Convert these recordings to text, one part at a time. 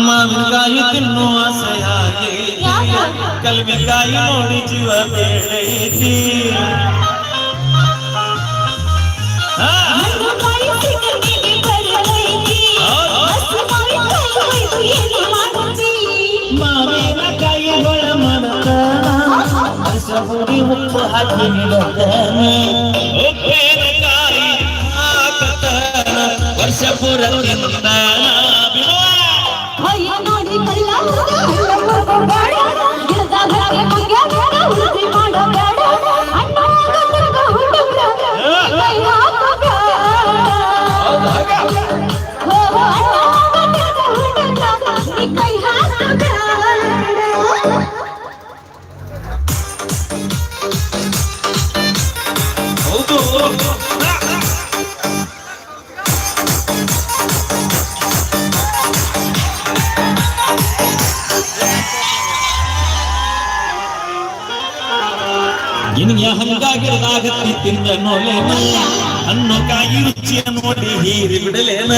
ಮಾವಿನಕಾಯಿ ತಿನ್ನು ಆಸೆಯಾಗಿ ಕಲ್ವಿಕಾಯಿ ನೋಡಿ ಜೀವ ಬೇಡೈತಿ ಆ, ಮಾವಿನಕಾಯಿಗಳ ಮನತನ ರಸಹುಡಿ ಉಪ್ಪು ಹಾಕಿ ನಿಡತನೆ ಉಪ್ಪಿನಕಾಯಿ ಹಾಕತನ ವರ್ಷ ಪುರ ತಿಂತಾನ ಕೈ ಹಾಕ ಹೌದು ನಿನಗೆ ಹಂಗಾಗಿರದಾಗತ್ತಿ ತಿಂದ ನೋಲೇನ ಹಣ್ಣು ಕಾಯಿ ರುಚಿಯ ನೋಡಿ ಹೀರಿ ಬಿಡಲೇನ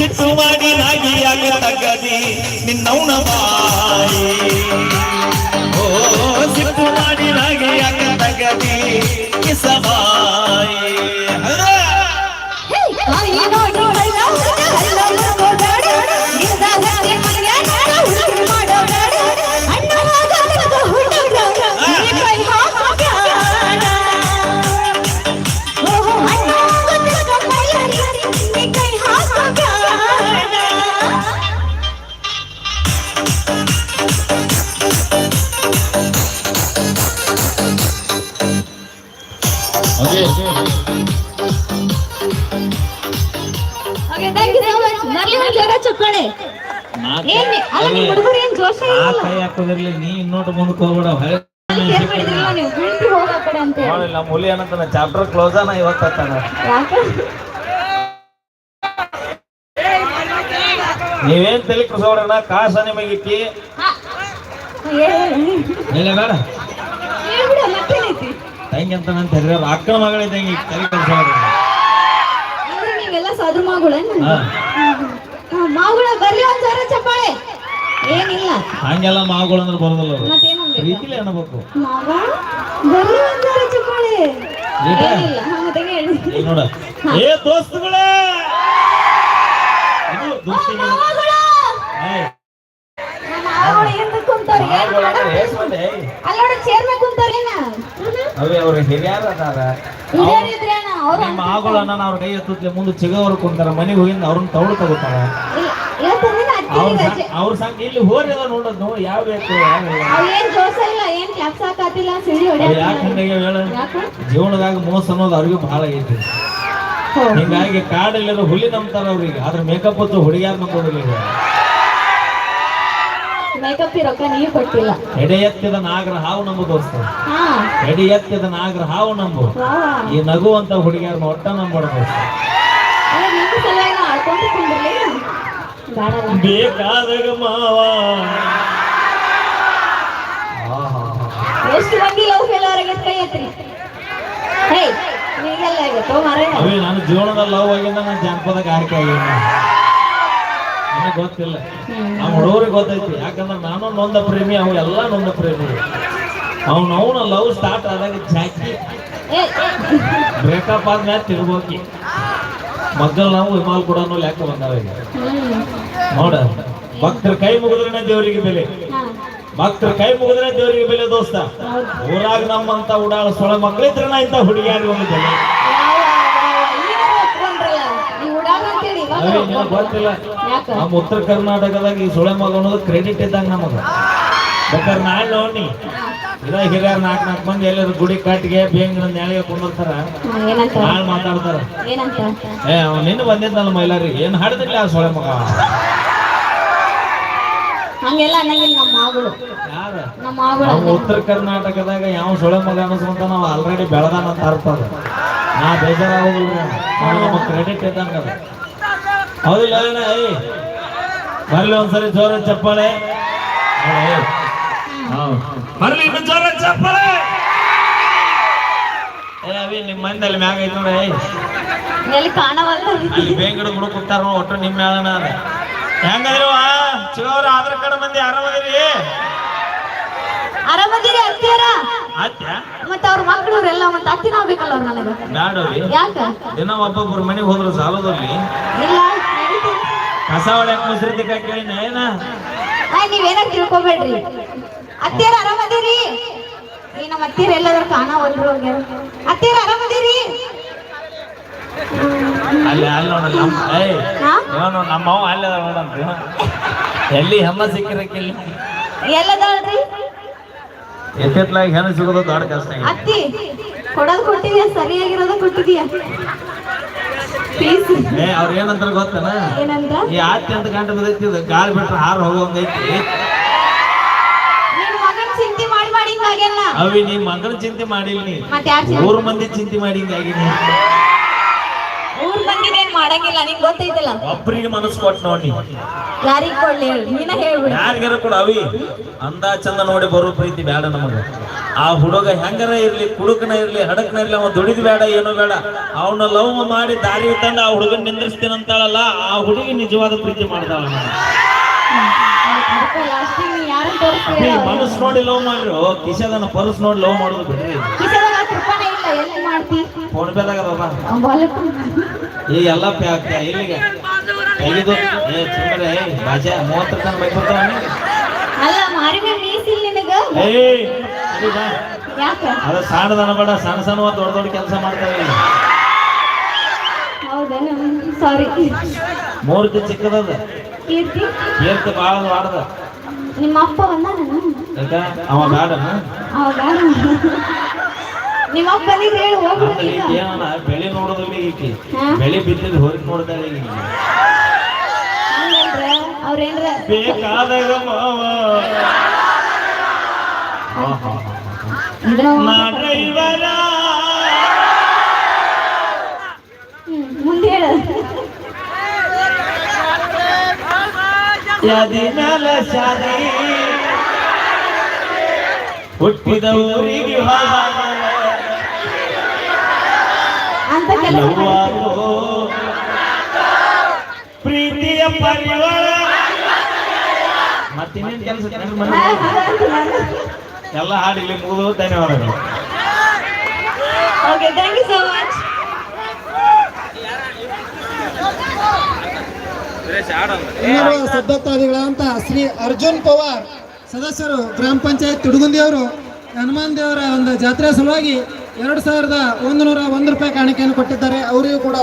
ಸಿಟ್ಟು ಮಾಡಿ ನಾಗಿಯಾಗ ತಗದಿ ನಿನ್ನವನ ಬಾಯಿ ಓ ಸಿಟ್ಟು ಮಾಡಿ ನಾಗಿಯಾಗ ತಗದಿ ಕಿಸಬಾಯಿ ಹಾಕೋದಿರ್ಲಿ ನೀ ಮುಂದಕ್ಕೆ ಹೋಗ್ಬೇಡ. ನಮ್ಮ ಹುಲಿ ಚಾಪ್ಟರ್ ಕ್ಲೋಸ್ ಅನ ಇವತ್ತಾನ? ನೀವೇನ್ ತಲೆ ಕಸೋಡಣ ಕಾಸ ನಿಮಗಿಕ್ಕಿ. ಇಲ್ಲ ಬೇಡ? ತಂಗಿ ಅಂತ ನಾನು ತೆರೆ ಅಕ್ಕನ ಮಗಳ ತಂಗಿ ತಲೆ ಕೆಲಸ ಅಂದ್ರೆ ನೀವೆಲ್ಲ ಸಾಧು ಮಗಳ ಮಾವುಗಳ ಬರ್ಲಿ ಒಂದ್ಸಾರ ಚಪ್ಪಾಳೆ. ಏನಿಲ್ಲ. ಹಂಗೆಲ್ಲ ಮಾವುಗಳು ಅಂದ್ರೆ ಬರೋದಿಲ್ಲ ಅವ್ರು. ಮತ್ತೇನಂದ್ರೆ ಪ್ರೀತಿಲಿ ಅನ್ನಬೇಕು. ಮಾವ ಬರ್ಲಿ ಒಂದ್ಸಾರ ಚಪ್ಪಾಳೆ. ಈಗ? ಏನಿಲ್ಲ. ಹಾ, ಮತ್ತೆ ಹೇಳಿ. ಈಗ ನೋಡ. ಏ ದೋಸ್ತುಗಳೇ! ಇದು ದೋಸ್ತಿಗೆ ಮಾವಗಳು! ಏಯ್, ನಮ್ಮ ಮಾವಗಳು ಏನ್ ಕುಂತಾರ ಏನ್ ಮಾವುಗಳು ಅಲ್ಲ ನೋಡಿ ಕುಂತಾರೇನ ಅವೇ ಅವ್ರ ಹಿರಿಯರ ಅದಾರ. ನಿಮ್ಮ ಮಾವುಗಳು ಅನ್ನ ಅವ್ರ ಕೈ ಎತ್ತುತ್ತಲೆ ಮುಂದೆ ಚಿಗವರು ಕುಂತಾರ ಮನೆಗೆ ಹೋಗಿಂದ ಅವ್ರನ್ನ ತೌಳು ತಗೋತಾರ. ಅವ್ರ ಸಂಗ ಇಲ್ಲಿ ಹೋರಿ ಅದ ನೋಡೋದು ನೋಡಿ ಯಾವ ಬೇಕು ಯಾವ ಇಲ್ಲ. ಅವ್ ಏನ್ ಜೋಸ ಇಲ್ಲ ಏನ್ ಕ್ಲಾಪ್ಸ್ ಹಾಕತಿಲ್ಲ ಸಿಡಿ ಅವ್ ಯಾಕೆ ಹೊಡ್ಯಾಕ ಹಂಗಾಗ್ಯಾವ ಜೀವನದಾಗ ಮೋಸ ಅನ್ನೋದು ಅವ್ರಿಗೆ ಬಹಳ ಐತಿ. ಹಿಂಗಾಗಿ ಕಾಡಲ್ಲಿರೋ ಹುಲಿ ನಂಬ್ತಾರ ಅವ್ರಿಗೆ. ಆದ್ರೆ ಮೇಕಪ್ ಹೊತ್ತು ಹುಡುಗ್ಯಾರ ನಂಬೋದಿಲ್ಲ ಮೇಕಪ್ ರೊಕ್ಕ ನೀವು ಕೊಟ್ಟಿಲ್ಲ ಎಡೆ ಎತ್ತಿದ ನಾಗರ ಹಾವು ನಂಬು ದೋಸ್ತ. ಎಡೆ ಎತ್ತಿದ ನಾಗರ ಹಾವು ನಂಬು. ಈ ನಗುವಂತ ಅಂತ ಒಟ್ಟ ನಂಬಡ ದೋಸ್ತ. ಅಲ್ಲ ನಿಮ್ಮ ಸಲುವಾಗಿ ನಾವು ಆಡ್ಕೊಂಡು ಕುಂದಿರ್ಲಿ. ಬೇಡಲ್ಲ ಬೇಕಾದಾಗ ಮಾವ. ಎಷ್ಟು ಮಂದಿ ಲವ್ ಕೈ ಎತ್ರಿ? ಹೇ ನೀಗೆಲ್ಲ ಮಾರೇ ನಾನು ಜೀವನದಲ್ಲಿ ಲವ್ ಆಗಿಂದ ನಾನು ಜಾನಪದ ಗಾಯಕ ಆಗಿಲ್ಲ ನನಗೆ ಗೊತ್ತಿಲ್ಲ. ನಮ್ಮ ಹುಡುಗರಿಗೆ ಗೊತ್ತೈತಿ. ಯಾಕಂದ್ರೆ ನಾನು ನೊಂದ ಪ್ರೇಮಿ ಅವು ಎಲ್ಲ ನೊಂದ ಪ್ರೇಮಿ. ಅವ್ನು ಅವನ ಲವ್ ಸ್ಟಾರ್ಟ್ ಆದಾಗ ಜಾಕಿ ಬ್ರೇಕಪ್ ಆದ್ಮೇಲೆ ತಿರುಗೋಕಿ. ಮಗ್ಗಲ್ ನಾವು ವಿಮಾಲ್ ಕೂಡ ಲೆಕ್ಕ ಬಂದಾವ ಈಗ. ನೋಡ ಭಕ್ತರ ಕೈ ಮುಗಿದ್ರೆ ದೇವರಿಗೆ ಬೆಲೆ. ಭಕ್ತರ ಕೈ ಮುಗಿದ್ರೆ ದೇವರಿಗೆ ಬೆಲೆ ದೋಸ್ತ. ಊರಾಗ ನಮ್ಮಂತ ಉಡಾಳ ಸೊಳ ಮಕ್ಕಳಿದ್ರೆ ನಾ ಇಂಥ ಹುಡುಗಿ ಒಂದು ಬೆಲೆ ಒಪ್ಕೊಂಡ್ರಲ್ಲ ನೀವು ಉಡಾಳ ಅಂತೇಳಿ ಇವಾಗ ಅವೇ ನಿನಗ್ ಗೊತ್ತಿಲ್ಲ. ನಮ್ಮ ಉತ್ತರ ಕರ್ನಾಟಕದಾಗ ಈ ಸುಳೆ ಮಗ ಅನ್ನೋದು ಕ್ರೆಡಿಟ್ ಇದ್ದಂಗ ನಮಗ. ಬೇಕಾದ್ರೆ ನಾಳೆ ನೋಡಿ ಇದ ಹಿರಿಯರ್ ನಾಲ್ಕು ನಾಲ್ಕು ಮಂದಿ ಎಲ್ಲರೂ ಗುಡಿ ಕಟ್ಟಿಗೆ ಬೇಂಗಿನ ನೆಳೆಗೆ ಏನಂತ? ನಾಳೆ ಮಾತಾಡ್ತಾರ. ಏ ಅವ ನಿನ್ನ ಬಂದಿದ್ದಲ್ಲ ಮೈಲಾರಿ. ಏನ್ ಹಾಡಿದಿಲ್ಲ ಆ ಸೊಳೆ ಮಗ? ಹಂಗೆಲ್ಲ ಅನ್ನಂಗಿಲ್ಲ ನಮ್ಮ ಮಾಗಳು ಯಾರ? ನಮ್ಮ ಮಾಗಳು ನಾವು ಉತ್ತರ ಕರ್ನಾಟಕದಾಗ ಯಾವ ಸೊಳೆ ಮಗ ಅನ್ನಿಸ್ಕೊಂತ ನಾವು ಆಲ್ರೆಡಿ ಬೆಳೆದಾನ ಅಂತ ಅರ್ಥ ಅದು. ನಾ ಬೇಜಾರಾಗೋದಿಲ್ಲ ನಮ್ಮ ಕ್ರೆಡಿಟ್ ಇದ್ದಂಗ ಅದು. ಹೌದಿಲ್ಲ ಅಣ್ಣ? ಏಯ್ ಬರ್ಲಿ ಒಂದ್ಸರಿ ಜೋರ ಚಪ್ಪಾಳೆ. ಹೌದ್. ಬರ್ಲಿ ಜೋರ ಚಪ್ಪಾಳೆ. ಏ ಅವಿ ನಿಮ್ಮ ಮಂದಲ್ಲಿ ಮ್ಯಾಗ ಐತ್ ನೋಡಿ ನೀ ಎಲ್ಲಿ ಕಾಣವಲ್ಲ ಅಲ್ಲಿ ಬೇಂಗಡ ಗುಡು ಕೂತಾರ ಒಟ್ಟು ನಿಮ್ಮ ಮೇಳನ ಅದ ಹೆಂಗದ್ರಿವ ಚಿಗವ್ರ ಆಧಾರ್ ಕಾರ್ಡ್ ಮಂದಿ ಆರಾಮದಿರಿ. ಆರಾಮದಿರಿ ಅತ್ತಿಯರ. ಆತ್ಯ? ಮತ್ತ ಅವ್ರ ಎಲ್ಲ ಮತ್ತ ಅತ್ತಿ ನಾವ್ಬೇಕಲ್ಲ ಅವ್ರ ನನಗೆ ಬ್ಯಾಡವಿ ಯಾಕ? ದಿನ ಒಬ್ಬೊಬ್ರು ಮನೆಗೆ ಹೋದ್ರು ಸಾಲದಲ್ಲಿ? ಇಲ್ಲ. ಕಸ ಹೊಡ್ಯಾಕ ಮುಸ್ರಿ ತಿಕ್ಕ ಕೇಳಿನ ಏನ? ಆಯ್ ನೀವೇನ ತಿಳ್ಕೊಬೇಡ್ರಿ. ಅತ್ತಿಯರ ಆರಾಮದಿರಿ ಈ ನಮ್ಮ ಅತ್ತಿಯರ ಎಲ್ಲಾದ್ರೂ ಕಾಣ ಹೋಗ್ಯಾರ ಅತ್ತಿಯರ ಆರಾಮದಿರಿ ಅಲ್ಲಿ ಅಲ್ಲಿ ನೋಡ ನಮ್ಮ ಏಯ್ ಹಾ? ಇವನು ನಮ್ಮವ್ ಅಲ್ಲಿ ನೋಡಂತ ಎಲ್ಲಿ ಹೆಮ್ಮ ಸಿಕ್ಕಿರಕ್ಕಿಲ್ಲ ಎಲ್ಲದಾಳ್ರಿ? ಎತ್ತಿತ್ಲಾಗ ಹೆಣ್ಣು ಸಿಗೋದು ದೊಡ್ಡ ಕಷ್ಟ ಅತ್ತಿ ಕೊಡೋದು ಕೊಟ್ಟಿದ್ಯಾ? ಸರಿಯಾಗಿರೋದು ಕೊಟ್ಟಿದ್ಯಾ? ಏ ಅವ್ರ ಏನಂತಾರ ಗೊತ್ತನ? ಏನಂತ? ಈ ಆತ್ತಿ ಅಂತ ಗಂಟೆ ಬಿದ್ದೈತಿ ಇದು ಗಾಳಿ ಬಿಟ್ರೆ ಹಾರು ಹೋಗೋಂಗೈತಿ ನಿನ್ ಮಗನ್ ಚಿಂತೆ ಮಾಡಿ ಮಾಡಿ ಹಿಂಗಾಗ್ಯಾನ ಅವಿ ನೀ ಮಗನ ಚಿಂತೆ ಮಾಡಿಲ್ಲ ನೀ. ಮತ್ತೆ ಯಾಕೆ ಊರ್ ಮಂದಿ ಚಿಂತೆ ಮಾಡಿ ಮಂದಿದೇನ್ ಮಾಡಂಗಿಲ್ಲ ನಿಂಗ್ ಗೊತ್ತೈತಲ್ಲ? ಒಬ್ರಿಗೆ ಮನಸ್ಸು ಕೊಟ್ಟು ನೋಡಿ. ಯಾರಿಗ್ ಕೊಡ್ಲಿ ಹೇಳು ನೀನ ಹೇಳ್ಬಿಡು. ಯಾರಿಗಾರ ಕೂಡ ಅವಿ. ಅಂದ ಚಂದ ನೋಡಿ ಬರೋ ಪ್ರೀತಿ ಬೇಡ ನಮಗ. ಆ ಹುಡುಗ ಹೆಂಗರ ಇರ್ಲಿ ಕುಡುಕನ ಇರ್ಲಿ ಹಡಕನ ಇರ್ಲಿ ಅವ ದುಡಿದ್ ಬೇಡ ಏನೋ ಬೇಡ ಅವನ ಲವ್ ಮಾಡಿ ದಾರಿ ತಂದು ಆ ಹುಡುಗನ್ ನಿಂದ್ರಿಸ್ತೀನಿ ಅಂತಾಳಲ್ಲ ಆ ಹುಡುಗಿ ನಿಜವಾದ ಪ್ರೀತಿ ಮಾಡ್ತಾಳ ಮನಸ್ ಮನಸ್ಸು ನೋಡಿ ಲವ್ ಮಾಡ್ರು. ಕಿಶದನ ಪರಸ್ ನೋಡಿ ಲವ್ ಮಾಡುದು ಬಿಡ್ರಿ. ರೂಪಾಯಿ ಇಲ್ಲ ಎಲ್ಲಿ ಮಾಡ್ತಿ. ಫೋನ್ ಪೇದಾಗ ಬಾಬಾ ಬಾಲಕ್ ಈ ಎಲ್ಲ ಪ್ಯಾಕ್ ಇಲ್ಲಿಗೆ. ತೆಗಿದು. ಏ ಸುಮ್ಮನೆ ಏ ಬಾಜಾ ಮೂವತ್ತು ತನಕ ಬೈಕ್ ಬರ್ತಾವ ಅಲ್ಲ ಮೀಸಿಲ್ ನಿನಗ? ಬಾ. ಯಾಕ? ಅದ ಸಣ್ಣ ಸಣ್ಣ ದೊಡ್ಡ ದೊಡ್ಡ ಕೆಲಸ ಮಾಡ್ತಾವೆ ಹೌದೇನು ಸಾರಿ ಮೂರ್ತಿ ಚಿಕ್ಕದದ. ಕೀರ್ತಿ? ಕೀರ್ತಿ ಭಾಳ ನಿಮ್ಮ ಅಪ್ಪ ಬಂದಾನ? ಬ್ಯಾಡ ಅವ ಬ್ಯಾಡ ನಿಮ್ಮ ಅಪ್ಪ ಬಂದಿದ್ರೆ ಹೇಳು ಆಮೇಲೆ ಹೋಗ್ಬಿಡ್ತೀಗ ಈಕಿ ಏನನ ಬೆಳಿ ನೋಡೋದಿಲ್ಲ ಈಕಿ ಹಾ? ಬೆಳಿ ಬಿದ್ದಿದ್ದು ಹೊರಗೆ ನೋಡ್ತಾಳೆ ಈಗ ಹಂಗಲ್ರ ಅವ್ರೇನ್ರ ಬೇಕಾದಾಗ ಮಾವ ಆಹಾ. ಇದ್ರ ನಾ ಡ್ರೈವರ ಹ್ಮ್, ಮುಂದೆ ಹೇಳು ಯಾದಿ ಮ್ಯಾಲ ಶಾದಿ ಹುಟ್ಟಿದ ಊರಿಗೆ ಅಂತ ಪ್ರೀತಿಯ ಪರಿವಾರ. ಮತ್ತಿನ್ನೇನ್ ಕೆಲಸ ಎಲ್ಲ ಹಾಡಿಲಿ ಮುಗಿದು ಧನ್ಯವಾದಗಳು okay thank you so much ಇನ್ನೋರ್ವ ಸಭ್ಯತಾದಿಗಳಂತ ಶ್ರೀ ಅರ್ಜುನ್ ಪವಾರ್ ಸದಸ್ಯರು ಗ್ರಾಮ ಪಂಚಾಯತ್ ತುಡುಗುಂದಿಯವರು ಹನುಮಾನ್ ದೇವರ ಒಂದು ಜಾತ್ರೆ ಸಲುವಾಗಿ ಎರಡು ಸಾವಿರದ ಒಂದು ನೂರ ಒಂದು ರೂಪಾಯಿ ಕಾಣಿಕೆಯನ್ನು ಕೊಟ್ಟಿದ್ದಾರೆ. ಅವರಿಗೂ ಕೂಡ